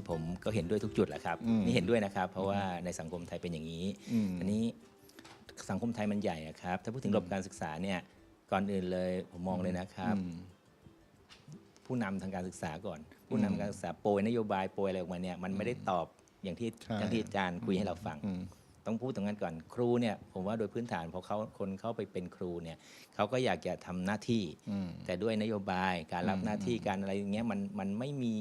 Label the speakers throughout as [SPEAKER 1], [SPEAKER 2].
[SPEAKER 1] ย์กล่าวมานี่ผมก็เห็นด้วยทุกจุดแหละครับ
[SPEAKER 2] อืม
[SPEAKER 1] นี่เห็นด้วยนะครับ เพราะว่าในสังคมไทยเป็นอย่างนี้
[SPEAKER 2] อืม
[SPEAKER 1] อันนี้สังคมไทยมันใหญ่อะครับ ถ้าพูดถึงระบบการศึกษาเนี่ยก่อนอื่นเลยผมมองเลยนะครับ
[SPEAKER 2] อืม
[SPEAKER 1] ผู้นำทางการศึกษาก่อน ผู้นำการศึกษาโปรยนโยบายโปรยอะไรออกมาเนี่ยมันไม่ได้ตอบอย่างที่
[SPEAKER 2] ใช่
[SPEAKER 1] อย่างที่อาจารย์คุยให้เราฟัง
[SPEAKER 2] อืม
[SPEAKER 1] ต้องพูดตรงนั้นก่อนครูเนี่ยผมว่าโดยพื้นฐานพอเขาคนเข้าไปเป็นครูเนี่ยเขาก็อยากจะทำหน้าที่
[SPEAKER 2] อืม
[SPEAKER 1] แต่ด้วยนโยบายการรับ
[SPEAKER 2] อืม
[SPEAKER 1] หน้าที่การอะไรอย่างเงี้ยมันมันไม่มี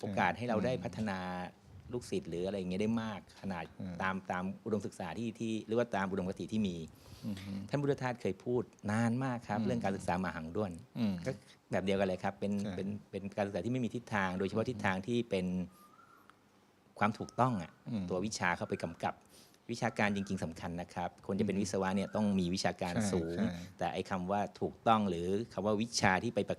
[SPEAKER 1] โอกาสให้เราได้พัฒนาลูกศิษย์หรืออะไรอย่างเงี้ยได้มากขนาด
[SPEAKER 2] อืม
[SPEAKER 1] ตามตามอุดมศึกษาที่ที่หรือว่าตามอุดมคติที่มี
[SPEAKER 2] อืม
[SPEAKER 1] ท่านบุตรทาสเคยพูดนานมากครับ
[SPEAKER 2] อืม
[SPEAKER 1] เรื่องการศึกษามาหังด้วน
[SPEAKER 2] อืม
[SPEAKER 1] ก็แบบเดียวกันเลยครับ เป็น
[SPEAKER 2] ใช่
[SPEAKER 1] เป็นเป็นการศึกษาที่ไม่มีทิศทาง โดยเฉพาะทิศทางที่เป็นความถูกต้องอะ
[SPEAKER 2] อืม
[SPEAKER 1] ตัววิชาเข้าไปกำกับวิชาการจริง ๆสำคัญนะครับ คนจะเป็นวิศวะเนี่ยต้องมีวิชาการ
[SPEAKER 2] ใช่
[SPEAKER 1] สูง
[SPEAKER 2] ใช่
[SPEAKER 1] แต่ไอ้คำว่าถูกต้องหรือคำว่าวิชาที่ไปประ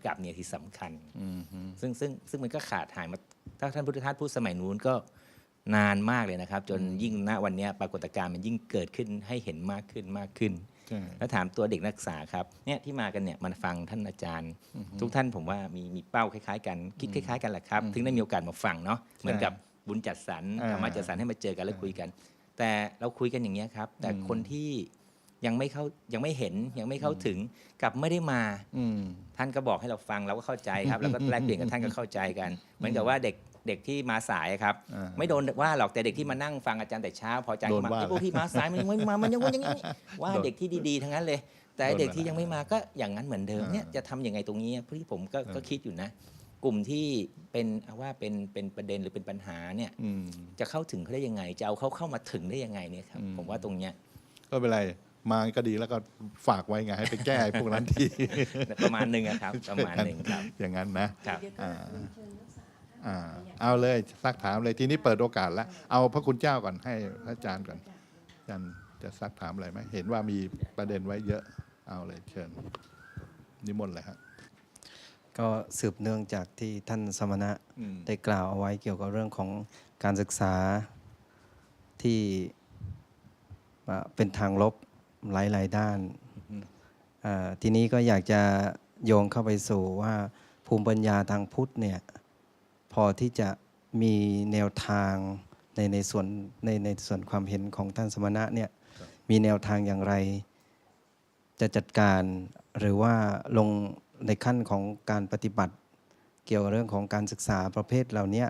[SPEAKER 1] กำกับเนี่ยที่สำคัญ
[SPEAKER 2] อืมอืม
[SPEAKER 1] ซึ่งซึ่งซึ่งมันก็ขาดหายมาถ้าท่านพุทธทาสพูดสมัยนู้นก็นานมากเลยนะครับ จนยิ่งณวันเนี้ยปรากฏการณ์มันยิ่งเกิดขึ้นให้เห็นมากขึ้นมากขึ้น
[SPEAKER 2] ใช่
[SPEAKER 1] แล้วถามตัวเด็กนักศึกษาครับเนี่ยที่มากันเนี่ยมันฟังท่านอาจารย์ ทุกท่านผมว่ามีมีเป้าคล้ายๆ กันคิดคล้ายๆกันแหละครับ ถึงได้มีโอกาสมาฟังเนาะเหมือนกับบุญจัดสรร
[SPEAKER 2] อ่า
[SPEAKER 1] ธรรมะจัดสรรให้มาเจอกันแล้วคุยกัน แต่เราคุยกันอย่างเงี้ยครับ แต่
[SPEAKER 2] อืม
[SPEAKER 1] คนที่ ยังไม่เข้ายังไม่เห็นยังไม่เข้าถึงกลับไม่ได้มา
[SPEAKER 2] อืม
[SPEAKER 1] ท่านก็บอกให้เราฟังเราก็เข้าใจครับแล้วก็แลกเปลี่ยนกับท่านก็เข้าใจกันเหมือนกับว่าเด็กเด็กที่มาสายครับ
[SPEAKER 2] อ่า
[SPEAKER 1] ไม่โดนว่าหรอกแต่เด็กที่มานั่งฟังอาจารย์แต่เช้า พออาจารย์
[SPEAKER 2] โดน
[SPEAKER 1] มา
[SPEAKER 2] ว่า
[SPEAKER 1] ไอ้พวกที่มาสายมันยังไม่มามันยังว่าอย่างนี้ว่า
[SPEAKER 2] โดน
[SPEAKER 1] เด็กที่ดีๆทั้งนั้นเลย แต่ไอ้
[SPEAKER 2] โดน
[SPEAKER 1] เด็กที่
[SPEAKER 2] ว่า
[SPEAKER 1] ยังไม่มาก็อย่างนั้นเหมือนเดิม
[SPEAKER 2] อ่า
[SPEAKER 1] เนี่ยจะทำยังไงตรงนี้เพื่อที่ผมก็
[SPEAKER 2] อ่า
[SPEAKER 1] ก็คิดอยู่นะ กลุ่มที่เป็นว่าเป็นเป็นประเด็นหรือเป็นปัญหาเนี่ย
[SPEAKER 2] อืม
[SPEAKER 1] จะเข้าถึงเขาได้ยังไง จะเอาเขาเข้ามาถึงได้ยังไงเนี่ยครับ
[SPEAKER 2] อืม
[SPEAKER 1] ผมว่าตรงเนี้ย
[SPEAKER 2] ก็เป็นไร มาก็ดีแล้วก็ฝากไว้ไงให้ไปแก้ไอ้พวกนั้นที
[SPEAKER 1] ประมาณหนึ่งอะครับ ประมาณหนึ่งครับ
[SPEAKER 2] อย่างนั้นนะ
[SPEAKER 1] ครับ
[SPEAKER 3] เดี๋ยวก็
[SPEAKER 2] อ่า
[SPEAKER 3] เรียนเชิญนักศึกษาท่าน
[SPEAKER 2] อ่า
[SPEAKER 3] ใครยก
[SPEAKER 2] เอาเลยซักถามเลยทีนี้เปิดโอกาสแล้วเอาพระคุณเจ้าก่อนให้พระอาจารย์ก่อนอาจารย์จะซักถามอะไรไหมเห็นว่ามีประเด็นไว้เยอะเอาเลยเชิญนิมนต์เลยฮะ
[SPEAKER 4] ก็สืบเนื่องจากที่ท่านสมณะ
[SPEAKER 2] อืม
[SPEAKER 4] ได้กล่าวเอาไว้เกี่ยวกับเรื่องของการศึกษาที่อ่าเป็นทางลบ หลาย ๆ ด้าน
[SPEAKER 2] อืม
[SPEAKER 4] อ่าทีนี้ก็อยากจะโยงเข้าไปสู่ว่าภูมิปัญญาทางพุทธเนี่ยพอที่จะมีแนวทางในในส่วนในในส่วนความเห็นของท่านสมณะเนี่ยมีแนวทางอย่างไร จะจัดการหรือว่าลงในขั้นของการปฏิบัติ เกี่ยวกับเรื่องของการศึกษาประเภทเหล่าเนี้ย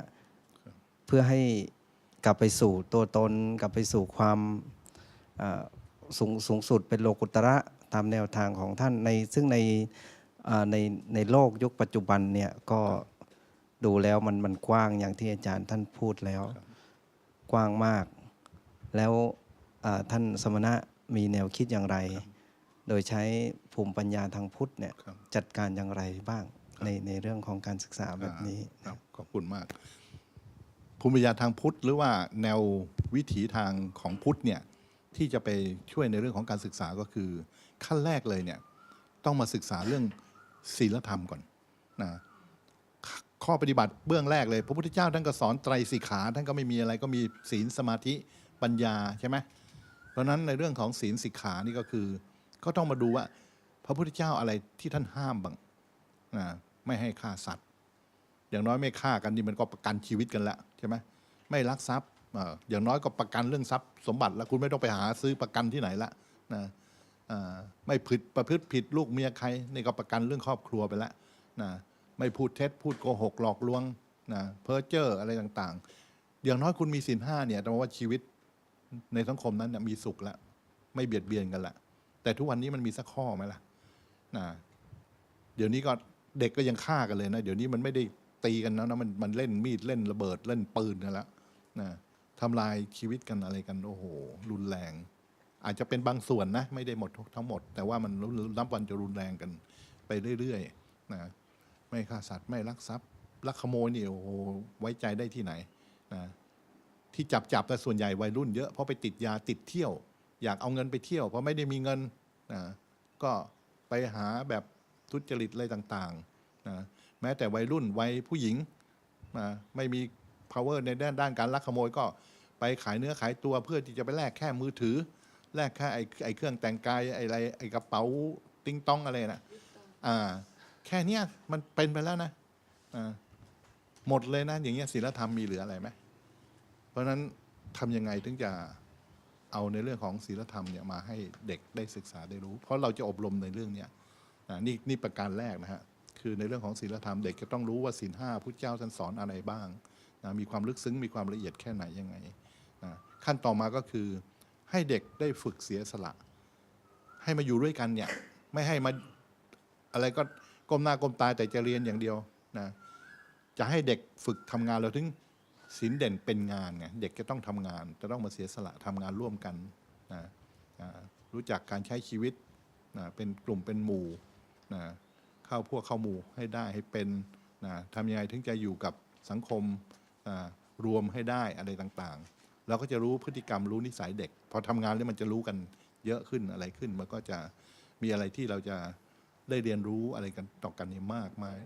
[SPEAKER 4] เพื่อให้กลับไปสู่ตัวตน กลับไปสู่ความเอ่อ สูงสูงสุดเป็นโลกุตระตามแนวทางของท่านในซึ่งในเอ่อในในโลกยุคปัจจุบันเนี่ยก็ดูแล้วมันมันกว้างอย่างที่อาจารย์ท่านพูดแล้ว กว้างมาก แล้วเอ่อท่านสมณะมีแนวคิดอย่างไร โดยใช้ภูมิปัญญาทางพุทธเนี่ย
[SPEAKER 2] ครับ
[SPEAKER 4] จัดการอย่างไรบ้างในในเรื่องของการศึกษาแบบนี้
[SPEAKER 2] ครับขอบคุณมาก ภูมิปัญญาทางพุทธ หรือว่าแนววิถีทางของพุทธเนี่ย ที่จะไปช่วยในเรื่องของการศึกษาก็คือ ขั้นแรกเลยเนี่ยต้องมาศึกษาเรื่องศีลธรรมก่อนนะข้อปฏิบัติเบื้องแรกเลยพระพุทธเจ้าท่านก็สอนไตรสิกขาท่านก็ไม่มีอะไรก็มีศีลสมาธิปัญญาใช่ไหมเพราะนั้นในเรื่องของศีลสิกขานี่ก็คือ ก็ต้องมาดูว่า พระพุทธเจ้าอะไรที่ท่านห้ามบ้างนะไม่ให้ฆ่าสัตว์ อย่างน้อยไม่ฆ่ากันนี่มันก็ประกันชีวิตกันแล้วใช่ไหมไม่ลักทรัพย์ อย่างน้อยก็ประกันเรื่องทรัพย์สมบัติ แล้วคุณไม่ต้องไปหาซื้อประกันที่ไหนละนะไม่ผิดประพฤติผิดลูกเมียใครนี่ก็ประกันเรื่องครอบครัวไปแล้วนะไม่พูดเท็จพูดโกหกหลอกลวงนะเพ้อเจ้ออะไรต่างๆ อย่างน้อยคุณมีศีลห้าเนี่ยแปลว่าชีวิตในสังคมนั้นมีสุขล้วไม่เบียดเบียนกันละแต่ทุกวันนี้มันมีสักข้อไหมล่ะนะเดี๋ยวนี้ก็เด็กก็ยังฆ่ากันเลยนะ เดี๋ยวนี้มันไม่ได้ตีกันแล้วนะมันมันเล่นมีดเล่นระเบิดเล่นปืนกันแล้วนะ ทำลายชีวิตกันอะไรกัน โอ้โห รุนแรง อาจจะเป็นบางส่วนนะ ไม่ได้หมดทั้งหมด แต่ว่ามันนับวันจะรุนแรงกันไปเรื่อยๆนะไม่ฆ่าสัตว์ไม่ลักทรัพย์ลักขโมยนี่โอ้โหไว้ใจได้ที่ไหนนะที่จับจับแต่ส่วนใหญ่วัยรุ่นเยอะเพราะไปติดยาติดเที่ยว อยากเอาเงินไปเที่ยวเพราะไม่ได้มีเงินนะก็ไปหาแบบทุจริตอะไรต่างๆนะแม้แต่วัยรุ่นวัยผู้หญิงนะไม่มี power ในด้านด้านการลักขโมยก็ไปขายเนื้อขายตัวเพื่อที่จะไปแลกแค่มือถือ แลกแค่ไอ้ไอ้เครื่องแต่งกายไอ้อะไรไอ้กระเป๋าติ้งต้องอะไรนะอ่า แค่เนี้ยมันเป็นไปแล้วนะอ่าหมดเลยนะ อย่างเงี้ยศีลธรรมมีเหลืออะไรไหมเพราะฉะนั้นทำยังไงถึงจะเอาในเรื่องของศีลธรรมเนี่ยมาให้เด็กได้ศึกษาได้รู้ เพราะเราจะอบรมในเรื่องเนี้ยนี่นี่ประการแรกนะฮะคือในเรื่องของศีลธรรมเด็กจะต้องรู้ว่าศีลห้าพุทธเจ้าท่านสอนอะไรบ้าง นะมีความลึกซึ้งมีความละเอียดแค่ไหนยังไงนะขั้นต่อมาก็คือให้เด็กได้ฝึกเสียสละ ให้มาอยู่ด้วยกันเนี่ยไม่ให้มาอะไรก็ก้มหน้าก้มตาแต่จะเรียนอย่างเดียวนะจะให้เด็กฝึกทำงานเราถึงศีลเด่นเป็นงานไงเด็กจะต้องทำงาน จะต้องมาเสียสละทำงานร่วมกันนะรู้จักการใช้ชีวิตนะเป็นกลุ่มเป็นหมู่นะเข้าพวกเข้าหมู่ให้ได้ให้เป็นนะทำยังไงถึงจะอยู่กับสังคม รวมให้ได้อะไรต่างๆ เราก็จะรู้พฤติกรรมรู้นิสัยเด็ก พอทำงานแล้วมันจะรู้กันเยอะขึ้นอะไรขึ้น มันก็จะมีอะไรที่เราจะได้เรียนรู้อะไรกันต่อกันนี่มากมาย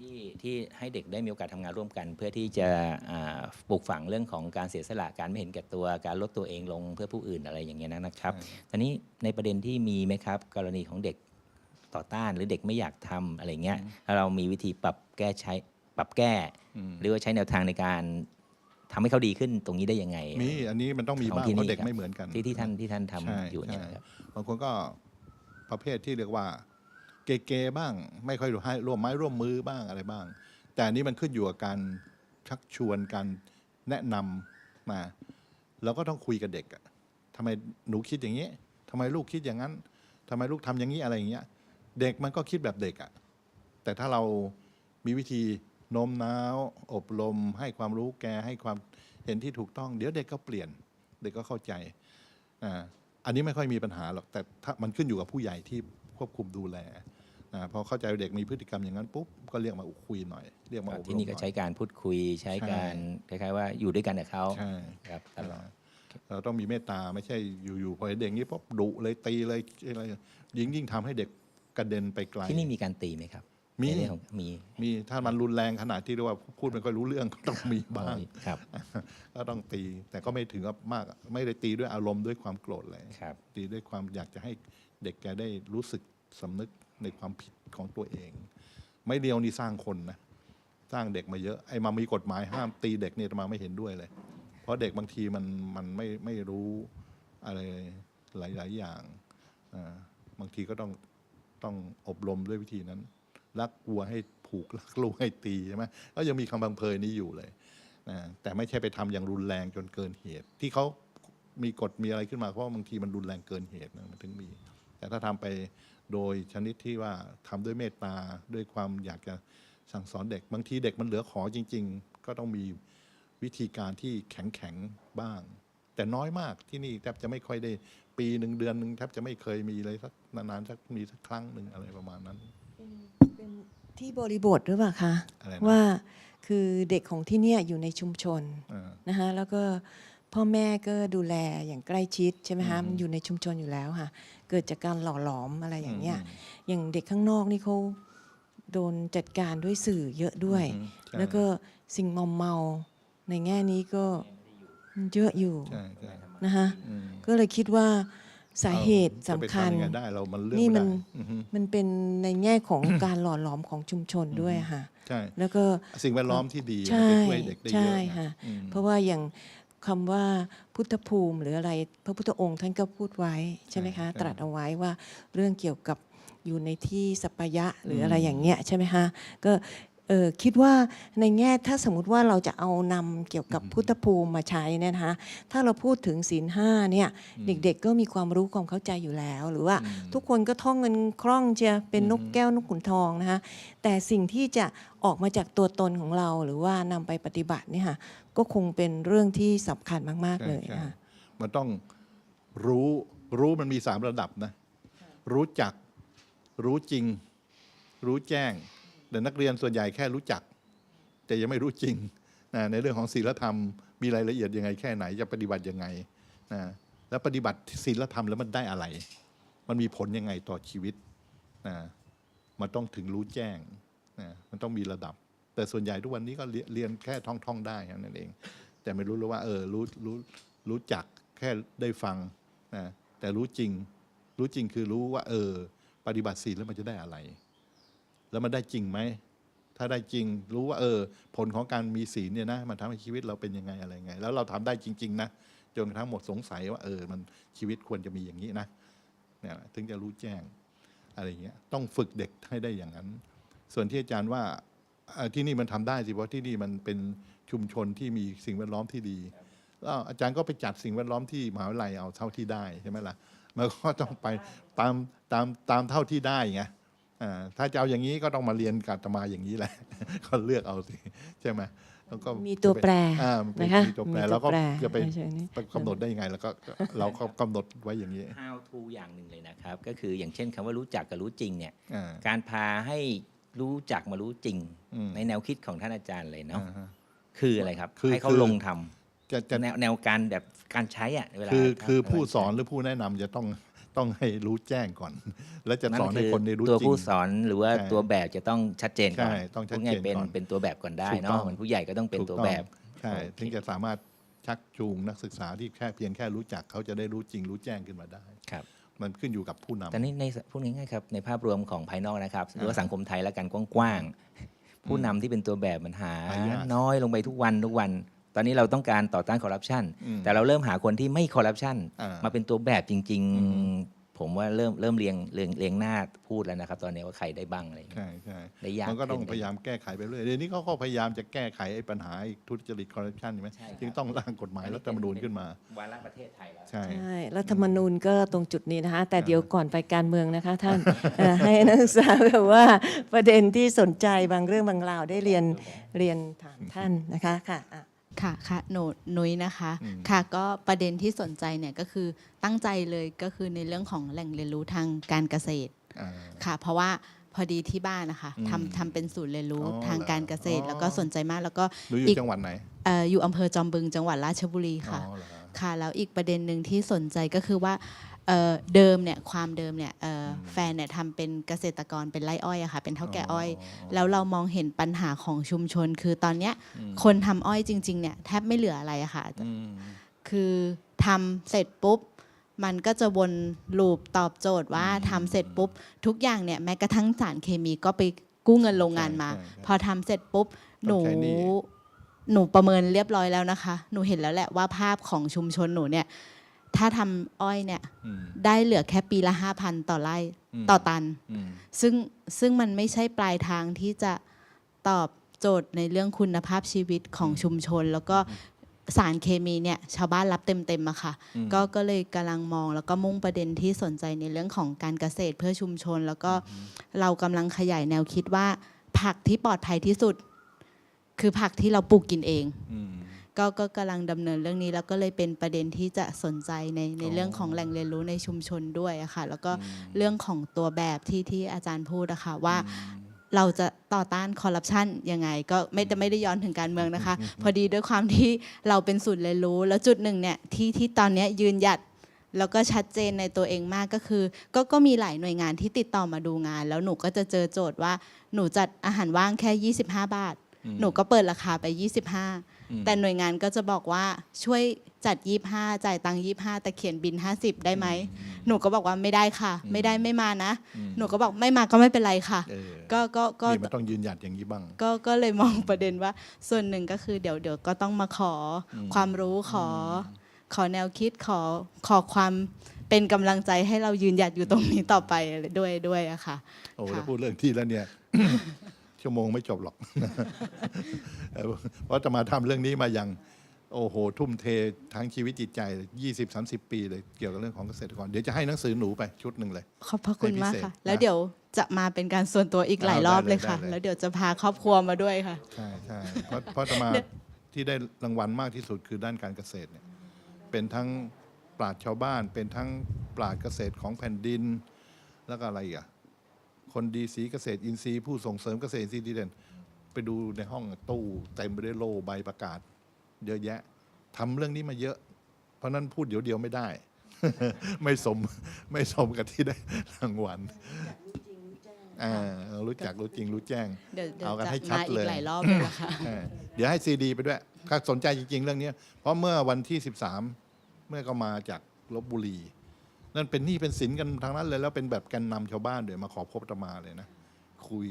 [SPEAKER 1] ที่ที่ให้เด็กได้มีโอกาสทำงานร่วมกัน เพื่อที่จะอ่าปลูกฝังเรื่องของการเสียสละการไม่เห็นแก่ตัวการลดตัวเองลงเพื่อผู้อื่นอะไรอย่างเงี้ยนะครับ
[SPEAKER 2] ใช่
[SPEAKER 1] ตอนนี้ในประเด็นที่มีไหมครับ กรณีของเด็กต่อต้านหรือเด็กไม่อยากทำอะไรเงี้ยแล้วเรามีวิธีปรับแก้ใช้ ปรับแก้
[SPEAKER 2] อืม
[SPEAKER 1] หรือว่าใช้แนวทางในการทำให้เขาดีขึ้นตรงนี้ได้ยังไง
[SPEAKER 2] มีอันนี้มันต้องมี
[SPEAKER 1] ของ
[SPEAKER 2] บ้าง
[SPEAKER 1] ที่
[SPEAKER 2] เพ
[SPEAKER 1] นี่
[SPEAKER 2] ราะเด็ก
[SPEAKER 1] ครับ
[SPEAKER 2] ไม่เหมือนกัน
[SPEAKER 1] ที่ที่ท่านที่ท่านทำ
[SPEAKER 2] ใช่
[SPEAKER 1] อยู่เนี่ย
[SPEAKER 2] ใช่
[SPEAKER 1] ครับ
[SPEAKER 2] บางคนก็ประเภทที่เรียกว่า เกๆบ้าง ไม่ค่อยให้ร่วมไม้ร่วมมือบ้างอะไรบ้าง แต่อันนี้มันขึ้นอยู่กับการชักชวนการแนะนำมาเราก็ต้องคุยกับเด็กอะทำไมหนูคิดอย่างนี้ทำไมลูกคิดอย่างนั้นทำไมลูกทำอย่างนี้อะไรอย่างเงี้ย เด็กมันก็คิดแบบเด็กอะแต่ถ้าเรามีวิธี โน้มน้าว อบรม ให้ความรู้แกให้ความเห็นที่ถูกต้อง เดี๋ยวเด็กก็เปลี่ยน เด็กก็เข้าใจอ่าอันนี้ไม่ค่อยมีปัญหาหรอกแต่ถ้ามันขึ้นอยู่กับผู้ใหญ่ที่ควบคุมดูแลอ่าพอเข้าใจว่าเด็กมีพฤติกรรมอย่างนั้นปุ๊บก็เรียกมาคุยหน่อยเรียกมาอบรม
[SPEAKER 1] ที่นี่ก็
[SPEAKER 2] หอย
[SPEAKER 1] ใช้การพูดคุยใช้
[SPEAKER 2] ใช่
[SPEAKER 1] การคล้ายๆว่าอยู่ด้วยกันกับเขา
[SPEAKER 2] ใช่
[SPEAKER 1] ครับตลอด
[SPEAKER 2] เราต้องมีเมตตาไม่ใช่อยู่ๆพอเห็นเด็กนี้ปุ๊บดุเลยตีเลยอะไรยิ่งยิ่งทำให้เด็กกระเด็นไปไกล
[SPEAKER 1] ที่นี่มีการตีไหมครับ
[SPEAKER 2] มี
[SPEAKER 1] ในเรื่องของมี
[SPEAKER 2] มีถ้ามันรุนแรงขนาดที่เรียกว่าพูดไม่ค่อยรู้เรื่องก็ต้องมีบ้าง
[SPEAKER 1] ครับ
[SPEAKER 2] ก็ต้องตี แต่ก็ไม่ถึงกับมาก ไม่ได้ตีด้วยอารมณ์ด้วยความโกรธเลย
[SPEAKER 1] ครับ
[SPEAKER 2] ตีด้วยความอยากจะให้เด็กแกได้รู้สึกสำนึกในความผิดของตัวเอง ไม่เดียวนี่สร้างคนนะ สร้างเด็กมาเยอะไอ้มามีกฎหมายห้ามตีเด็กเนี่ยอาตมาไม่เห็นด้วยเลย เพราะเด็กบางทีมันมันไม่ไม่รู้อะไรหลาย ๆ อย่างอ่าบางทีก็ต้องต้องอบรมด้วยวิธีนั้น รักวัวให้ผูกรักลูกให้ตีใช่ไหมก็ยังมีคำบังเพยนี้อยู่เลยนะแต่ไม่ใช่ไปทำอย่างรุนแรงจนเกินเหตุ ที่เขามีกฎมีอะไรขึ้นมาเพราะบางทีมันรุนแรงเกินเหตุนะมันถึงมี แต่ถ้าทำไปโดยชนิดที่ว่าทำด้วยเมตตาด้วยความอยากจะสั่งสอนเด็ก บางทีเด็กมันเหลือขอจริง ๆ ก็ต้องมีวิธีการที่แข็งแข็งๆบ้าง แต่น้อยมากที่นี่แทบจะไม่ค่อยได้ปีหนึ่งเดือนหนึ่งแทบจะไม่เคยมีเลยสักนานๆสักมีสักครั้งหนึ่งอะไรประมาณนั้น
[SPEAKER 3] เป็น ที่บริบทหรือเปล่าคะ
[SPEAKER 2] อะไรนะ
[SPEAKER 3] ว่าคือเด็กของที่เนี่ยอยู่ในชุมชน
[SPEAKER 2] อ่า
[SPEAKER 3] นะคะแล้วก็พ่อแม่ก็ดูแลอย่างใกล้ชิดใช่ไหมคะ
[SPEAKER 2] อืม
[SPEAKER 3] มันอยู่ในชุมชนอยู่แล้วค่ะ เกิดจากการหล่อหลอมอะไรอย่างเงี้ย
[SPEAKER 2] ม
[SPEAKER 3] อย่างเด็กข้างนอกนี่เขาโดนจัดการด้วยสื่อเยอะด้วย
[SPEAKER 2] อืมใช่
[SPEAKER 3] แล้วก็สิ่งมอมเมาในแง่นี้ก็เยอะอยู่
[SPEAKER 2] ใช่ใช่
[SPEAKER 3] นะคะ
[SPEAKER 2] อืม
[SPEAKER 3] ก็เลยคิดว่า สาเหตุ
[SPEAKER 2] จะ
[SPEAKER 3] สำ
[SPEAKER 2] ไป
[SPEAKER 3] คัญ
[SPEAKER 2] ทำยังไงได้เรามันเลือก
[SPEAKER 3] นี่
[SPEAKER 2] ไม่
[SPEAKER 3] มัน
[SPEAKER 2] ได้อือฮึ
[SPEAKER 3] มันเป็นในแง่ของ การหล่อหลอมของชุมชนด้วยค่ะ
[SPEAKER 2] ใช่
[SPEAKER 3] แล้วก็
[SPEAKER 2] สิ่งแวดล้อมที่ดี
[SPEAKER 3] ใช่
[SPEAKER 2] มันจะช่วยเด็กได้เย
[SPEAKER 3] ใช่
[SPEAKER 2] อะนะ
[SPEAKER 3] ค่ะ
[SPEAKER 2] อืม
[SPEAKER 3] เพราะว่าอย่างคำว่าพุทธภูมิหรืออะไร พระพุทธองค์ท่านก็พูดไว้ใช่ไหมคะ
[SPEAKER 2] ใช่
[SPEAKER 3] ตรัสเอาไว้ว่าเรื่องเกี่ยวกับอยู่ในที่สัปยะหรือ
[SPEAKER 2] ม
[SPEAKER 3] อะไรอย่างเงี้ยใช่ไหมคะก็เออคิดว่าในแง่ถ้าสมมติว่าเราจะเอานำเกี่ยวกับพุทธภูมิมาใช้เนี่ยนะคะถ้าเราพูดถึงศีลห้าเนี่ยเด็กๆก็มีความรู้ความเข้าใจอยู่แล้ว หรือว่า
[SPEAKER 2] อืม
[SPEAKER 3] ทุกคนก็ท่องเงินคล่องเชียเป็นนก
[SPEAKER 2] อืม
[SPEAKER 3] แก้วนกขุนทองนะคะแต่สิ่งที่จะออกมาจากตัวตนของเราหรือว่านำไปปฏิบัติเนี่ยค่ะก็คงเป็นเรื่องที่สำคัญมาก ๆ เลย
[SPEAKER 2] ใช่
[SPEAKER 3] ค่ะ
[SPEAKER 2] มันต้องรู้รู้มันมีสามระดับนะ รู้จัก รู้จริง รู้แจ้ง แต่นักเรียนส่วนใหญ่แค่รู้จัก แต่ยังไม่รู้จริงนะในเรื่องของศีลธรรมมีรายละเอียดยังไงแค่ไหนจะปฏิบัติยังไงนะแล้วปฏิบัติศีลธรรมแล้วมันได้อะไร มันมีผลยังไงต่อชีวิตนะมันต้องถึงรู้แจ้งนะมันต้องมีระดับ แต่ส่วนใหญ่ทุกวันนี้ก็เรียนแค่ท่องๆได้แค่นั้นเอง แต่ไม่รู้เลยว่า เออรู้รู้รู้จักแค่ได้ฟังนะแต่รู้จริง รู้จริงคือรู้ว่า เออ ปฏิบัติศีลแล้วมันจะได้อะไร แล้วมันได้จริงไหม ถ้าได้จริงรู้ว่า เออ ผลของการมีศีลเนี่ยนะมันทำให้ชีวิตเราเป็นยังไงอะไรไง แล้วเราทำได้จริง ๆ นะจนกระทั่งหมดสงสัยว่าเออมันชีวิตควรจะมีอย่างนี้นะเนี่ยถึงจะรู้แจ้งอะไรเงี้ยต้องฝึกเด็กให้ได้อย่างนั้น ส่วนที่อาจารย์ว่าที่นี่มันทำได้สิเพราะที่นี่มันเป็นชุมชนที่มีสิ่งแวดล้อมที่ดีแล้วอาจารย์ก็ไปจัดสิ่งแวดล้อมที่มหาวิทยาลัยเอาเท่าที่ได้ใช่ไหมล่ะมันก็ต้องไปตามตามตามเท่าที่ได้ไง ถ้าจะเอาอย่างนี้ก็ต้องมาเรียนกับอาตมาอย่างนี้แหละ ก็เลือกเอาสิใช่ไหมแล้วก็
[SPEAKER 3] มีตัวแปร
[SPEAKER 2] อ่ามันเป็น
[SPEAKER 3] นะคะ
[SPEAKER 2] มีตัวแปร
[SPEAKER 3] มีตัว
[SPEAKER 2] แล้วก็
[SPEAKER 3] แปร
[SPEAKER 2] จะไป
[SPEAKER 3] เฉยๆนี่
[SPEAKER 2] ไปกำหนดได้ยังไง แล้วก็เราก็กำหนดไว้อย่างนี้
[SPEAKER 1] how to อย่างหนึ่งเลยนะครับ ก็คืออย่างเช่นคำว่ารู้จักกับรู้จริงเนี่ย
[SPEAKER 2] อ่า
[SPEAKER 1] การพาให้รู้จักมารู้จริง
[SPEAKER 2] อืม
[SPEAKER 1] ในแนวคิดของท่านอาจารย์เลยเนาะ
[SPEAKER 2] อ่าฮะ
[SPEAKER 1] คืออะไรครับ
[SPEAKER 2] คือ
[SPEAKER 1] ให้เขา
[SPEAKER 2] คือ
[SPEAKER 1] ลงทำ
[SPEAKER 2] จะจะ
[SPEAKER 1] แนวแนวการแบบการใช้อะเวลา
[SPEAKER 2] คือคือ
[SPEAKER 1] ทำ
[SPEAKER 2] ผู้สอนหรือผู้แนะนำจะต้อง ต้องให้รู้แจ้งก่อน แล้วจะ
[SPEAKER 1] นั่
[SPEAKER 2] สอนให้
[SPEAKER 1] คือ
[SPEAKER 2] คนได้รู้
[SPEAKER 1] ตัว
[SPEAKER 2] จริง
[SPEAKER 1] ผู้สอนหรือว่า
[SPEAKER 2] ใช่
[SPEAKER 1] ตัวแบบจะต้องชัดเจนก่อน
[SPEAKER 2] ใช่ต้องชัดเจน
[SPEAKER 1] พูง่ายๆเป็น
[SPEAKER 2] ก่อน
[SPEAKER 1] เป็นตัวแบบก่อนได้
[SPEAKER 2] ถูกต้
[SPEAKER 1] เนาะ
[SPEAKER 2] อง
[SPEAKER 1] เหมือนผู้ใหญ่ก็ต้องเป็น
[SPEAKER 2] ถูก
[SPEAKER 1] ตัว
[SPEAKER 2] ต้อง
[SPEAKER 1] แบบ
[SPEAKER 2] ใช่
[SPEAKER 1] โอเค
[SPEAKER 2] ถึงจะสามารถชักจูงนักศึกษาที่แค่เพียงแค่รู้จักเขาจะได้รู้จริงรู้แจ้งขึ้นมาได้
[SPEAKER 1] ครับ
[SPEAKER 2] มันขึ้นอยู่กับผู้นำ
[SPEAKER 1] แต่นี่ในพูดง่ายๆครับในภาพรวมของภายนอกนะครับหรือว่าสังคมไทยแล้วกันกว้างๆผู้นำที่เป็นตัวแบบมันหา
[SPEAKER 2] หายาก
[SPEAKER 1] น้อยลงไปทุกวันทุกวัน ตอนนี้เราต้องการต่อต้านคอร์รัปชัน
[SPEAKER 2] อืม
[SPEAKER 1] แต่เราเริ่มหาคนที่ไม่คอร์รัปชัน
[SPEAKER 2] อ่าม
[SPEAKER 1] มาเป็นตัวแบบจริง
[SPEAKER 2] อืม
[SPEAKER 1] ๆผมว่าเริ่มเริ่มเรียงเรียงเรียงหน้าพูดแล้วนะครับ ตอนนี้ว่าใครได้บ้างอะไรอย่างเงี้ย
[SPEAKER 2] ใช่ใช่
[SPEAKER 1] ได้ยาก
[SPEAKER 2] มันก็ต้อง
[SPEAKER 1] ขึ้น
[SPEAKER 2] พยายามแก้ไขไปเรื่อยเดี๋ยวนี้เขาก็พยายามจะแก้ไขไอ้ปัญหาไอ้ทุจริตคอร์รัปชันใช่ไหม
[SPEAKER 1] ใช่ครับ
[SPEAKER 2] จึงต้องร่างกฎหมายรัฐธรรมนูญขึ้นมา
[SPEAKER 1] วาระประเทศไทยแล้ว
[SPEAKER 2] ใช่
[SPEAKER 3] ใช่รัฐธรรมนูญก็ตรงจุดนี้นะคะ แต่เดี๋ยวก่อนไปการเมืองนะคะท่านเอ่อให้นักศึกษาแบบว่าประเด็นที่สนใจบางเรื่องบางราวได้เรียนเรียนถามท่านนะคะค่ะอะ
[SPEAKER 5] ค่ะค่ะหนูนุ้ยนะคะ
[SPEAKER 2] อืม
[SPEAKER 5] ค่ะก็ประเด็นที่สนใจเนี่ยก็คือตั้งใจเลยก็คือในเรื่องของแหล่งเรียนรู้ทางการเกษตร
[SPEAKER 2] อ่า
[SPEAKER 5] ค่ะ เพราะว่าพอดีที่บ้านนะคะ
[SPEAKER 2] อืม
[SPEAKER 5] ทำทำเป็นศูนย์เรียนรู้
[SPEAKER 2] อ๋อ
[SPEAKER 5] ทางการเกษตร
[SPEAKER 2] เหรอ
[SPEAKER 5] แล้วก็สนใจมากแล้วก็
[SPEAKER 2] หนูอยู่
[SPEAKER 5] อีก
[SPEAKER 2] จังหวัดไหน
[SPEAKER 5] เอ่ออยู่อำเภอจอมบึงจังหวัดราชบุรี
[SPEAKER 2] อ๋
[SPEAKER 5] ค่ะ
[SPEAKER 2] อเหรอฮะ
[SPEAKER 5] ค่ะแล้วอีกประเด็นหนึ่งที่สนใจก็คือว่า เอ่อเดิมเนี่ยความเดิมเนี่ยเอ่ออ
[SPEAKER 2] ม
[SPEAKER 5] แฟนเนี่ยทำเป็นเกษตรกรเป็นไร่อ้อยอะค่ะเป็นเท่าแก่อ้อย
[SPEAKER 2] อ๋อ
[SPEAKER 5] แล้วเรามองเห็นปัญหาของชุมชน คือตอนเนี้ย
[SPEAKER 2] อืม
[SPEAKER 5] คนทำอ้อยจริงๆเนี่ยแทบไม่เหลืออะไรอะค่ะ
[SPEAKER 2] อืม
[SPEAKER 5] คือทำเสร็จปุ๊บมันก็จะวนลูปตอบโจทย์ว่า
[SPEAKER 2] อืม
[SPEAKER 5] ทำเสร็จปุ๊บ ทุกอย่างเนี่ยแม้กระทั่งสารเคมีก็ไปกู้เงินโรงงานมา
[SPEAKER 2] ใช่ใช่
[SPEAKER 5] พอทำเสร็จปุ๊บห
[SPEAKER 2] ต้
[SPEAKER 5] นู
[SPEAKER 2] องใช้หนี้
[SPEAKER 5] หนูประเมินเรียบร้อยแล้วนะคะ หนูเห็นแล้วแหละว่าภาพของชุมชนหนูเนี่ย ถ้าทำอ้อยเนี่ย
[SPEAKER 2] อืม
[SPEAKER 5] ได้เหลือแค่ปีละห้าพันต่อไร่
[SPEAKER 2] ม
[SPEAKER 5] ต่อตัน
[SPEAKER 2] อืม
[SPEAKER 5] ซึ่งซึ่งมันไม่ใช่ปลายทางที่จะตอบโจทย์ในเรื่องคุณภาพชีวิตของชุมชน แล้วก็สารเคมีเนี่ยชาวบ้านรับเต็มๆอะค่ะ
[SPEAKER 2] อืม
[SPEAKER 5] ก็ก็เลยกำลังมองแล้วก็มุ่งประเด็นที่สนใจในเรื่องของการเกษตรเพื่อชุมชน แล้วก็เรากำลังขยายแนวคิดว่า ผักที่ปลอดภัยที่สุด คือผักที่เราปลูกกินเอง
[SPEAKER 2] อืม
[SPEAKER 5] ก็ก็กำลังดำเนินเรื่องนี้ แล้วก็เลยเป็นประเด็นที่จะสนใจในใน
[SPEAKER 2] อ๋อ
[SPEAKER 5] เรื่องของแหล่งเรียนรู้ในชุมชนด้วยอะค่ะ แล้วก็
[SPEAKER 2] อืม
[SPEAKER 5] เรื่องของตัวแบบที่ที่อาจารย์พูดอะค่ะว่าเราจะต่อต้านคอร์รัปชันยังไง ก็ไม่จะไม่ได้ย้อนถึงการเมืองนะคะ พอดีด้วยความที่เราเป็นศูนย์เรียนรู้ แล้วจุดหนึ่งเนี่ยที่ที่ตอนเนี้ยยืนหยัดแล้วก็ชัดเจนในตัวเองมากก็คือ ก็ก็มีหลายหน่วยงานที่ติดต่อมาดูงาน แล้วหนูก็จะเจอโจทย์ว่าหนูจัดอาหารว่างแค่ 25 บาท
[SPEAKER 2] อืม
[SPEAKER 5] หนูก็เปิดราคาไป
[SPEAKER 2] อืม
[SPEAKER 5] 25 แต่หน่วยงานก็จะบอกว่าช่วยจัด 25 จ่ายตังค์25 แต่เขียนบิน 50 ได้ไหม หนูก็บอกว่าไม่ได้ค่ะ ไม่ได้ไม่มานะ
[SPEAKER 2] อืม
[SPEAKER 5] หนูก็บอกไม่มาก็ไม่เป็นไรค่ะ
[SPEAKER 2] เออ
[SPEAKER 5] ก็ก็ก็
[SPEAKER 2] นี่มันต้องยืนหยัดอย่างนี้บ้าง
[SPEAKER 5] ก็ก็เลยมองประเด็นว่า ส่วนหนึ่งก็คือเดี๋ยวเดี๋ยวก็ต้องมาขออ
[SPEAKER 2] ม
[SPEAKER 5] ความรู้ขออขอแนวคิดขอขอความเป็นกำลังใจให้เรายืนหยัดอยู่ตรงนี้ต่อไปด้วยด้วยอะค่ะ
[SPEAKER 2] โอ้
[SPEAKER 5] ค่ะ
[SPEAKER 2] แล้วพูดเรื่องที่แล้วเนี่ย ชั่วโมงไม่จบหรอกเออเพราะจะมาทำเรื่องนี้มาอย่างโอ้โห ทุ่มเททั้งชีวิตจิตใจ 20 30 ปีเลยเกี่ยวกับเรื่องของเกษตรกร เดี๋ยวจะให้หนังสือหนูไปชุดหนึ่งเลย
[SPEAKER 5] ขอบพระคุณมาก
[SPEAKER 2] ให้พิเศษ
[SPEAKER 5] ค่ะ
[SPEAKER 2] นะ
[SPEAKER 5] แล้วเดี๋ยวจะมาเป็นการส่วนตัวอีกหลาย
[SPEAKER 2] เอา
[SPEAKER 5] รอบ
[SPEAKER 2] ได้เลย
[SPEAKER 5] เลยค่ะ
[SPEAKER 2] ได้เลย
[SPEAKER 5] แล้วเดี๋ยวจะพาครอบครัวมาด้วยค่ะ
[SPEAKER 2] ใช่ใช่เพราะเพราะจะมาที่ได้รางวัลมากที่สุดคือด้านการเกษตรเนี่ยเป็นทั้งปราชญ์ชาวบ้าน เป็นทั้งปราชญ์เกษตรของแผ่นดิน แล้วก็อะไรอีกอะ คนดีสีเกษตรอินทรีย์ผู้ส่งเสริมเกษตรอินทรีย์ดีเด่น ไปดูในห้องตู้เต็มไปด้วยโล่ใบประกาศ เยอะแยะทำเรื่องนี้มาเยอะ เพราะนั้นพูดเดี๋ยวเดียวไม่ได้ ไม่สมไม่สมกับที่ได้รางวัลอ่ารู้จักรู้จริงรู้แจ้ง
[SPEAKER 5] เดี๋ยวเดี๋ยว
[SPEAKER 2] เอากัน
[SPEAKER 5] จะ
[SPEAKER 2] ให้ชัด
[SPEAKER 5] มาอี
[SPEAKER 2] เล
[SPEAKER 5] ก
[SPEAKER 2] ย
[SPEAKER 5] หลายรอบเลยละค่ะ
[SPEAKER 2] เออเดี๋ยวให้ซีดีไปด้วยถ้าสนใจจริง ๆ เรื่องนี้เพราะเมื่อวันที่ 13 เมื่อก็มาจากลบบุรี นั่นเป็นหนี้เป็นสินกันทางนั้นเลย แล้วเป็นแบบแกนนำชาวบ้านเดี๋ยวมาขอพบอาตมาเลยนะ คุย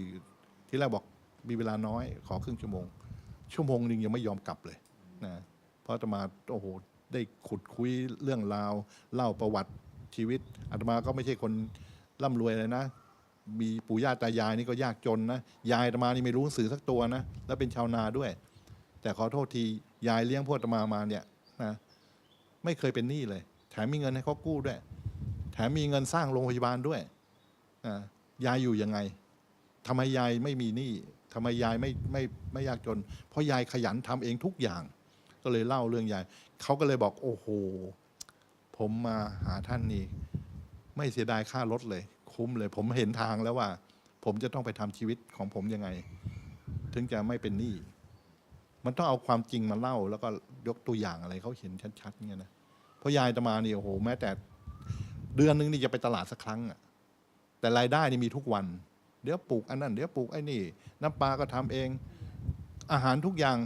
[SPEAKER 2] ที่แรกบอกมีเวลาน้อยขอครึ่งชั่วโมง ชั่วโมงหนึ่งยังไม่ยอมกลับเลยนะเพราะอาตมาโอ้โหได้ขุดคุยเรื่องราว เล่าประวัติชีวิตอาตมาก็ไม่ใช่คนร่ำรวยเลยนะ มีปู่ย่าตายายนี่ก็ยากจนนะยายอาตมานี่ไม่รู้หนังสือสักตัวนะแล้วเป็นชาวนาด้วย แต่ขอโทษทียายเลี้ยงพวกอาตมามาเนี่ยนะไม่เคยเป็นหนี้เลยแถมมีเงินให้เขากู้ด้วย แถมมีเงินสร้างโรงพยาบาลด้วยยายอยู่ยังไงทำไมยายไม่มีหนี้ทำไมยายไม่ไม่ไม่ยากจน เพราะยายขยันทำเองทุกอย่าง ก็เลยเล่าเรื่องยายเขาก็เลยบอกโอ้โห ผมมาหาท่านนี่ ไม่เสียดายค่ารถเลย คุ้มเลย ผมเห็นทางแล้วว่า ผมจะต้องไปทำชีวิตของผมยังไง ถึงจะไม่เป็นหนี้มันต้องเอาความจริงมาเล่า แล้วก็ยกตัวอย่างอะไรเขาเห็นชัดๆเงี้ยนะเพราะยายตมาเนี่ยโอ้โหแม้แต่ เดือนนึงนี่จะไปตลาดสักครั้งอะแต่รายได้นี่มีทุกวัน เดี๋ยวปลูกอันนั้นเดี๋ยวปลูกไอ้นี่ น้ำปลาก็ทำเอง อาหารทุกอย่าง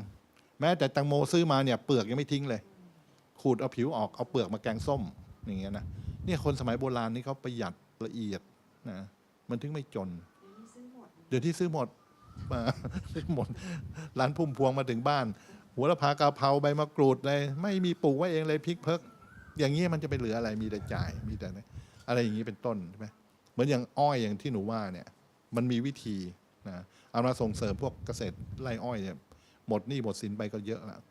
[SPEAKER 2] แม้แต่แตงโมซื้อมาเนี่ยเปลือกยังไม่ทิ้งเลย ขูดเอาผิวออกเอาเปลือกมาแกงส้มอย่างเงี้ยนะเนี่ยคนสมัยโบราณนี่เขาประหยัดละเอียดนะมันถึงไม่จน เดี๋ยวที่ซื้อหมดมาซื้อหมดร้านพุ่มพวงมาถึงบ้าน หัวละพากะเพราใบมะกรูดเลยไม่มีปลูกไว้เองเลยพริกเพิก อย่างนี้มันจะไปเหลืออะไรมีแต่จ่ายมีแต่อะไรอย่างนี้เป็นต้นใช่ไหมเหมือนอย่างอ้อยอย่างที่หนูว่าเนี่ย มันมีวิธีนะเอามาส่งเสริมพวกเกษตรไร่อ้อยเนี่ยหมดหนี้หมดสินไปก็เยอะแล้ว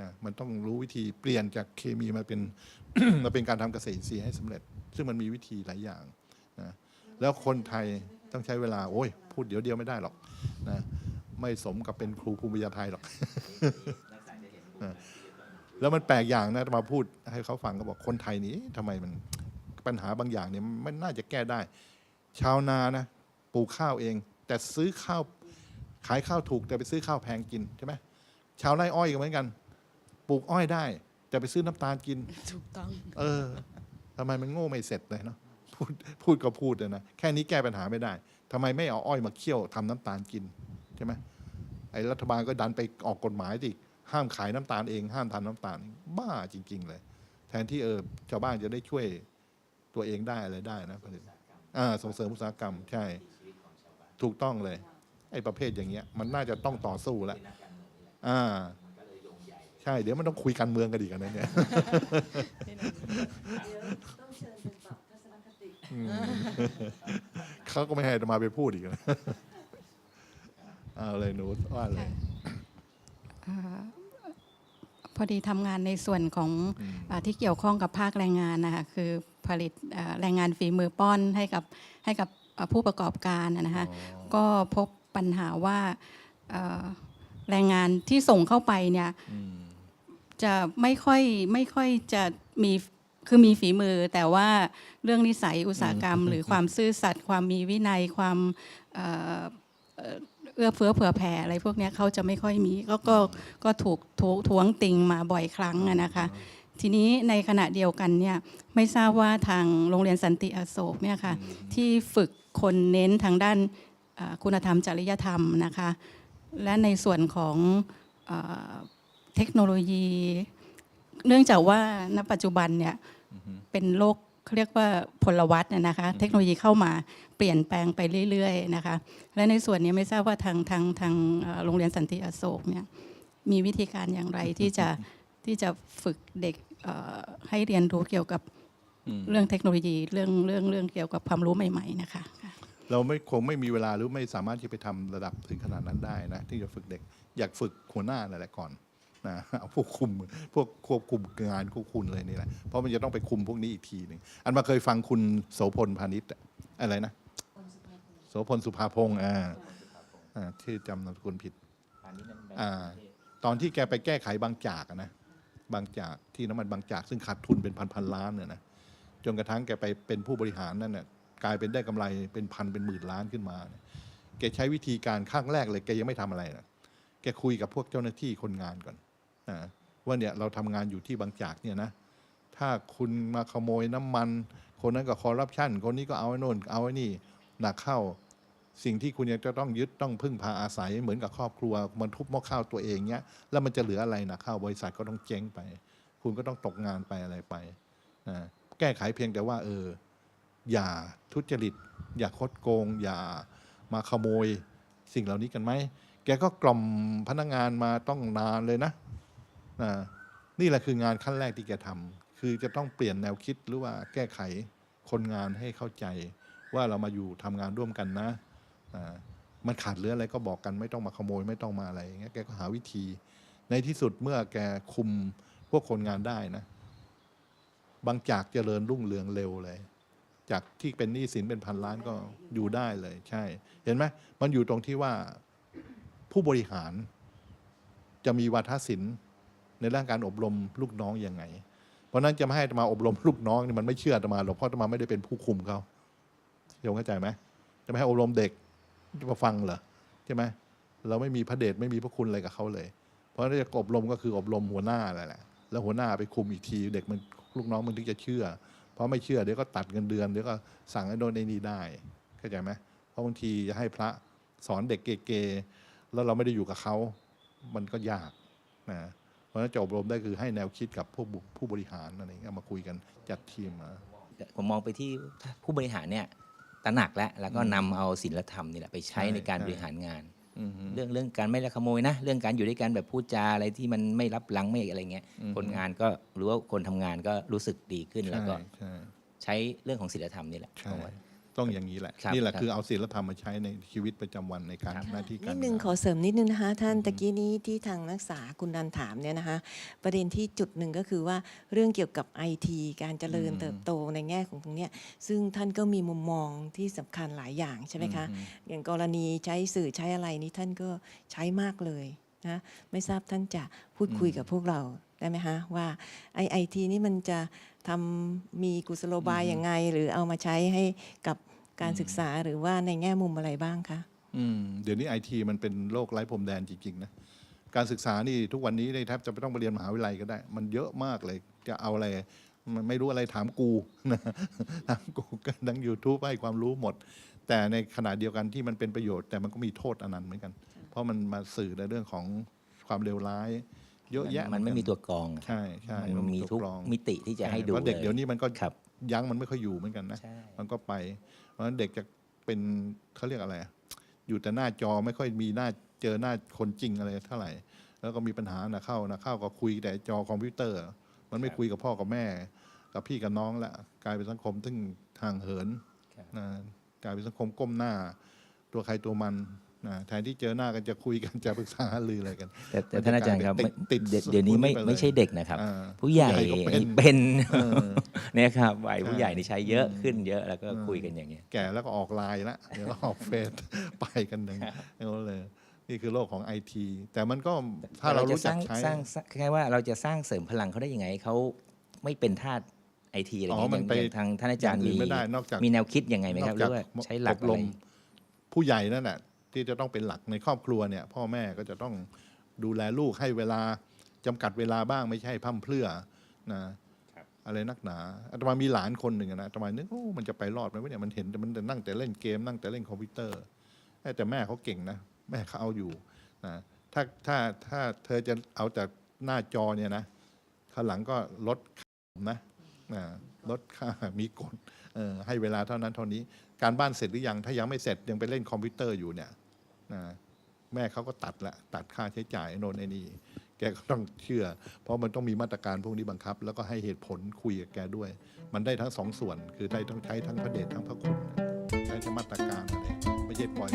[SPEAKER 2] นะมันต้องรู้วิธีเปลี่ยนจากเคมีมาเป็นมาเป็นการทำเกษตรอินทรีย์ให้สำเร็จ ซึ่งมันมีวิธีหลายอย่างนะแล้วคนไทยต้องใช้เวลาโอ้ย พูดเดี๋ยวเดียวไม่ได้หรอกนะไม่สมกับเป็นครูภูมิปัญญาไทยหรอก แล้วมันแปลกอย่างนะมาพูดให้เขาฟังก็บอกคนไทยนี้ทำไมมันปัญหาบางอย่างเนี่ยมันน่าจะแก้ได้ ชาวนานะปลูกข้าวเอง แต่ซื้อข้าวขายข้าวถูกแต่ไปซื้อข้าวแพงกินใช่ไหมชาวไร่อ้อยก็เหมือนกัน ปลูกอ้อยได้ แต่ไปซื้อน้ำตาลกิน
[SPEAKER 5] ถูกต้อง
[SPEAKER 2] เออทำไมมันโง่ไม่เสร็จเลยเนาะพูดพูดก็พูดเลยนะแค่นี้แก้ปัญหาไม่ได้ทำไมไม่เอาอ้อยมาเคี่ยวทำน้ำตาลกินใช่ไหมไอ้รัฐบาลก็ดันไปออกกฎหมายที่ ห้ามขายน้ำตาลเอง ห้ามทำน้ำตาล บ้าจริง ๆ เลย แทนที่เออชาวบ้านจะได้ช่วยตัวเองได้อะไรได้นะประเด็นอ่าส่งเสริมอุตสาหกรรมใช่ ถูกต้องเลย ไอ้ประเภทอย่างเงี้ย มันน่าจะต้องต่อสู้แล้วอ่าใช่ เดี๋ยวมันต้องคุยการเมืองกันอีกอันนะเนี่ย
[SPEAKER 3] ต้องเชิญเป็นปรับทัศนคติ
[SPEAKER 2] เขาก็ไม่ให้อาตมาไปพูดอีกนะเอาเลยหนูว่าเลย
[SPEAKER 6] อ่า พอดีทำงานในส่วนของ
[SPEAKER 2] อืม
[SPEAKER 6] อาที่เกี่ยวข้องกับภาคแรงงานนะคะคือผลิตอ่าแรงงานฝีมือป้อนให้กับให้กับอ่าผู้ประกอบการนะนะคะก็พบปัญหาว่าเอ่อแรงงานที่ส่งเข้าไปเนี่ย
[SPEAKER 2] อืม
[SPEAKER 6] จะไม่ค่อยไม่ค่อยจะมีคือมีฝีมือ แต่ว่าเรื่องนิสัยอุตสาหกรรม หรือความซื่อสัตย์ความมีวินัยความ เอ่อเอ่อเอื้อเฟื้อเผื่อแผ่อะไรพวกเนี้ยเขาจะไม่ค่อยมี ก็ก็ก็ถูกทวทวงติงมาบ่อยครั้งอะนะคะ ทีนี้ในขณะเดียวกันเนี่ยไม่ทราบว่าทางโรงเรียนสันติอโศกเนี่ยค่ะที่ฝึกคนเน้นทางด้านเอ่อคุณธรรมจริยธรรมนะคะ และในส่วนของเอ่อเทคโนโลยี เนื่องจากว่าณปัจจุบันเนี่ยเป็นโลก เขาเรียกว่าพลวัตน่ะนะคะเทคโนโลยีเข้ามาเปลี่ยนแปลงไปเรื่อยๆนะคะและในส่วนนี้ไม่ทราบว่าทางทางทางเอ่อโรงเรียนสันติอโศกเนี่ยมีวิธีการอย่างไรที่จะที่จะฝึกเด็กเอ่อให้เรียนรู้เกี่ยวกับ
[SPEAKER 2] อืม
[SPEAKER 6] เรื่องเทคโนโลยีเรื่องเรื่องเรื่องเกี่ยวกับความรู้ใหม่ ๆ นะคะค่ะ
[SPEAKER 2] เราไม่คงไม่มีเวลาหรือไม่สามารถที่ไปทำระดับถึงขนาดนั้นได้นะที่จะฝึกเด็ก อยากฝึกหัวหน้านั่นแหละก่อน นะเอาพวกคุมพวกควบคุมงานควบคุมอะไรนี่แหละเพราะมันจะต้องไปคุมพวกนี้อีกทีหนึ่งอันมาเคยฟังคุณโสพลพาณิชย์อะอะไรนะโสพลสุภาพงศ์อ่าอ่าที่อจำนามสกุลผิดอ่าตอนที่แกไปแก้ไขบางจากอะนะบางจากที่น้ำมันบางจาก ซึ่งขาดทุนเป็นพันพันๆล้านเนี่ยนะจนกระทั่งแกไปเป็นผู้บริหารนั่นน่ะกลายเป็นได้กำไรเป็นพันเป็นหมื่นล้านขึ้นมาเนี่ยแกใช้วิธีการข้างแรกเลยแกยังไม่ทำอะไรนะแกคุยกับพวกเจ้าหน้าที่คนงานก่อน นะว่าเนี่ยเราทำงานอยู่ที่บางจากเนี่ยนะถ้าคุณมาขโมยน้ำมัน คนนั้นก็คอร์รัปชันคนนี้ก็เอาไอ้น่นเอาไอ้นี่หนักเข้าสิ่งที่คุณยังจะต้องยึดต้องพึ่งพาอาศัยเหมือนกับครอบครัว มันทุบหม้อข้าวตัวเองเนี้ยแล้วมันจะเหลืออะไรนะข้าวบริษัทก็ต้องเจ๊งไป คุณก็ต้องตกงานไปอะไรไปนะแก้ไขเพียงแต่ว่า เออ อย่าทุจริต อย่าคดโกง อย่ามาขโมยสิ่งเหล่านี้กันไหมแกก็กล่อมพนักงานมาต้องนานเลยนะ นะนี่แหละคืองานขั้นแรกที่แกทำคือจะต้องเปลี่ยนแนวคิดหรือว่าแก้ไขคนงานให้เข้าใจว่าเรามาอยู่ทำงานร่วมกันนะมันขาดเหลืออะไรก็บอกกันไม่ต้องมาขโมยไม่ต้องมาอะไรอย่างเงี้ยแกก็หาวิธี ในที่สุดเมื่อแกคุมพวกคนงานได้นะ บางจากเจริญรุ่งเรืองเร็วเลย จากที่เป็นหนี้สินเป็นพันล้านก็อยู่ได้เลย ใช่ เห็นไหมมันอยู่ตรงที่ว่าผู้บริหารจะมีวาทศิลป์ ในด้านการอบรมลูกน้องอยังไง เพราะนั้นจะไม่ให้ตมาอบรมลูกน้องนี่มันไม่เชื่อตมาหรอกเพราะตมาไม่ได้เป็นผู้คุมเขาโยมเข้าใจไหมจะไม่ให้อบรมเด็กจะมาฟังเหรอใช่ไหมเราไม่มีพระเดชไม่มีพระคุณอะไรกับเขาเลย เพราะนั้นจะอบรมก็คืออบรมหัวหน้าแหละแล้วหัวหน้าไปคุมอีกที เด็กมันลูกน้องมันถึงจะเชื่อ เพราะไม่เชื่อเดี๋ยวก็ตัดเงินเดือนเดี๋ยวก็สั่งให้โดนในนี้ได้เข้าใจไหมเพราะบางทีจะให้พระสอนเด็กเกๆแล้วเราไม่ได้อยู่กับเขา มันก็ยากนะ ราะฉะนั้นจะอบรมได้คือให้แนวคิดกับผู้บุผู้บริหารอะไรอย่างเงี้ยมาคุยกันจัดทีมมา
[SPEAKER 1] ผมมองไปที่ผู้บริหารเนี่ยตระหนักแล้วแล้วก็นำเอาศีลธรรมนี่แหละไปใช้
[SPEAKER 2] ใช่
[SPEAKER 1] ในการ
[SPEAKER 2] ใช่
[SPEAKER 1] บริหารงาน
[SPEAKER 2] อืมฮึ
[SPEAKER 1] เรื่องเรื่องการไม่ลักขโมยนะ เรื่องการอยู่ด้วยกันแบบพูดจาอะไรที่มันไม่รับหลังไม่อะไรเงี้ย
[SPEAKER 2] อืม
[SPEAKER 1] คนงานก็หรือว่าคนทำงานก็รู้สึกดีขึ้นแล้วก็
[SPEAKER 2] ใช่
[SPEAKER 1] ใช้เรื่องของศีลธรรมนี่แหละ
[SPEAKER 2] ใช่
[SPEAKER 1] เอาไว้
[SPEAKER 2] ต้องอย่างนี้แหละ
[SPEAKER 1] ครับ
[SPEAKER 2] นี่แหละ
[SPEAKER 1] ครับ
[SPEAKER 2] คือเอาศีลธรรมมาใช้ในชีวิตประจำวันในการ
[SPEAKER 1] ครับ
[SPEAKER 2] หน้าที่การ
[SPEAKER 3] นิดนึง
[SPEAKER 2] งาน
[SPEAKER 3] ขอเสริมนิดนึงนะคะท่านตะกี้นี้ที่ทางนักศึกษาคุณนันถามเนี่ยนะคะประเด็นที่จุดหนึ่งก็คือว่าเรื่องเกี่ยวกับไอทีการเจริญ
[SPEAKER 2] อืม
[SPEAKER 3] เติบโตในแง่ของตรงเนี้ยซึ่งท่านก็มีมุมมองที่สำคัญหลายอย่างใช่ไหมคะ
[SPEAKER 2] อืม
[SPEAKER 3] อย่างกรณีใช้สื่อใช้อะไรนี้ท่านก็ใช้มากเลยนะไม่ทราบท่านจะพูดคุยกับพวกเราได้ไหมคะว่าไอไอทีนี่มันจะทำมีกุศโลบายยังไง หรือเอามาใช้ให้กับ การศึกษาหรือว่าในแง่มุมอะไรบ้างคะ
[SPEAKER 2] อืมเดี๋ยวนี้ไอทีมันเป็นโลกไร้พรมแดนจริงๆนะการศึกษานี่ทุกวันนี้ได้แทบจะไม่ต้องไปเรียนมหาวิทยาลัยก็ได้ มันเยอะมากเลยจะเอาอะไรมันไม่รู้อะไรถามกูนะถามกูกันทั้ง YouTube ให้ความรู้หมด แต่ในขณะเดียวกันที่มันเป็นประโยชน์ แต่มันก็มีโทษอันนั้นต์เหมือนกัน เพราะมันมาสื่อในเรื่องของความเลวร้าย เยอะแยะ
[SPEAKER 1] มันไม่มีตัวกรองอะ
[SPEAKER 2] ใช่ใช่
[SPEAKER 1] มันมีทุก
[SPEAKER 2] ตัวรอง
[SPEAKER 1] มิติที่จะให้ดู
[SPEAKER 2] เพราะเด็ก
[SPEAKER 1] ล
[SPEAKER 2] เดี๋ยวนี้มันก็
[SPEAKER 1] ครับ
[SPEAKER 2] ยั้งมันไม่ค่อยอยู่เหมือนกันนะ
[SPEAKER 1] ใช่
[SPEAKER 2] มันก็ไป เพราะฉะนั้นเด็กจะเป็นเขาเรียกอะไรอะอยู่แต่หน้าจอไม่ค่อยมีหน้าเจอหน้าคนจริงอะไรเท่าไหร่ แล้วก็มีปัญหานะเข้านะเข้าก็คุยแต่จอคอมพิวเตอร์ มันไม่คุยกับพ่อกับแม่ กับพี่กับน้องละกลายเป็นสังคมซึ่งห่างเหิน
[SPEAKER 1] ครับ
[SPEAKER 2] นะกลายเป็นสังคมก้มหน้า ตัวใครตัวมัน นะแทนที่เจอหน้ากันจะคุยกันจะปรึกษาหารืออะไรกัน
[SPEAKER 1] แต่แต่
[SPEAKER 2] มันจะ
[SPEAKER 1] ท่านอาจารย์ครับ
[SPEAKER 2] กลายเป็นติด
[SPEAKER 1] เดี๋ยว
[SPEAKER 2] ติด
[SPEAKER 1] เดี๋ยวนี้ไม่
[SPEAKER 2] ไปเลย
[SPEAKER 1] ไม่ใช่เด็กนะครับ
[SPEAKER 2] อ่า
[SPEAKER 1] ผู้ใหญ่
[SPEAKER 2] ก็เป็น
[SPEAKER 1] เป็น
[SPEAKER 2] เออ
[SPEAKER 1] เนี่ยครับวัย
[SPEAKER 2] ใช่
[SPEAKER 1] ผู้ใหญ่นี่ใช้เยอะ
[SPEAKER 2] อืม
[SPEAKER 1] ขึ้นเยอะแล้วก็
[SPEAKER 2] อืม
[SPEAKER 1] คุยกันอย่างเงี้ย
[SPEAKER 2] แก่แล้วก็ออกไลน์ละเดี๋ยวก็ออกเฟซ ไปกันหนึ่งเอาเลยนี่คือโลกของไอที แต่มันก็ถ้าเรารู้จัก
[SPEAKER 1] จะ
[SPEAKER 2] ใช้
[SPEAKER 1] สร้างสร้างคล้ายๆว่าเราจะสร้างเสริมพลังเขาได้ยังไงให้เขาไม่เป็นทาสไอทีอะไร
[SPEAKER 2] อ๋อ
[SPEAKER 1] เงี้ย
[SPEAKER 2] มัน
[SPEAKER 1] อย่าง
[SPEAKER 2] ไป
[SPEAKER 1] อย่างทางท่านอาจารย์
[SPEAKER 2] อย่างอื่
[SPEAKER 1] มี
[SPEAKER 2] นไม่ได้นอกจาก
[SPEAKER 1] มีแนวคิดยังไงไหม
[SPEAKER 2] น
[SPEAKER 1] ค
[SPEAKER 2] อ
[SPEAKER 1] รับ
[SPEAKER 2] ก
[SPEAKER 1] หรื
[SPEAKER 2] จาก
[SPEAKER 1] อว่าใช้หลัก
[SPEAKER 2] อบ
[SPEAKER 1] อะไร
[SPEAKER 2] รมผู้ใหญ่นั่นแหละ ที่จะต้องเป็นหลักในครอบครัวเนี่ยพ่อแม่ก็จะต้องดูแลลูกให้เวลาจำกัดเวลาบ้างไม่ใช่พร่ำเพรื่อนะอะไรนักหนาอาตมามีหลานคนหนึ่งอะนะอาตมานึกโอ้มันจะไปรอดไหมวะเนี่ยมันเห็นแต่มันแต่นั่งแต่เล่นเกมนั่งแต่เล่นคอมพิวเตอร์ แต่แม่เขาเก่งนะ แม่เขาเอาอยู่นะถ้าถ้าถ้าเธอจะเอาแต่หน้าจอเนี่ยนะข้างหลังก็ลดนะนะลดค่ามีกฎเออให้เวลาเท่านั้นเท่านี้ การบ้านเสร็จหรือยัง ถ้ายังไม่เสร็จยังไปเล่นคอมพิวเตอร์อยู่เนี่ย นะแม่เขาก็ตัดละตัดค่าใช้จ่ายโน่นไอ้นี่แกก็ต้องเชื่อ เพราะมันต้องมีมาตรการพวกนี้บังคับ แล้วก็ให้เหตุผลคุยกับแกด้วย มันได้ทั้งสองส่วน คือได้ต้องใช้ทั้งพระเดชทั้งพระคุณใช้ทั้งมาตรการอะไรไม่ใช่ปล่อย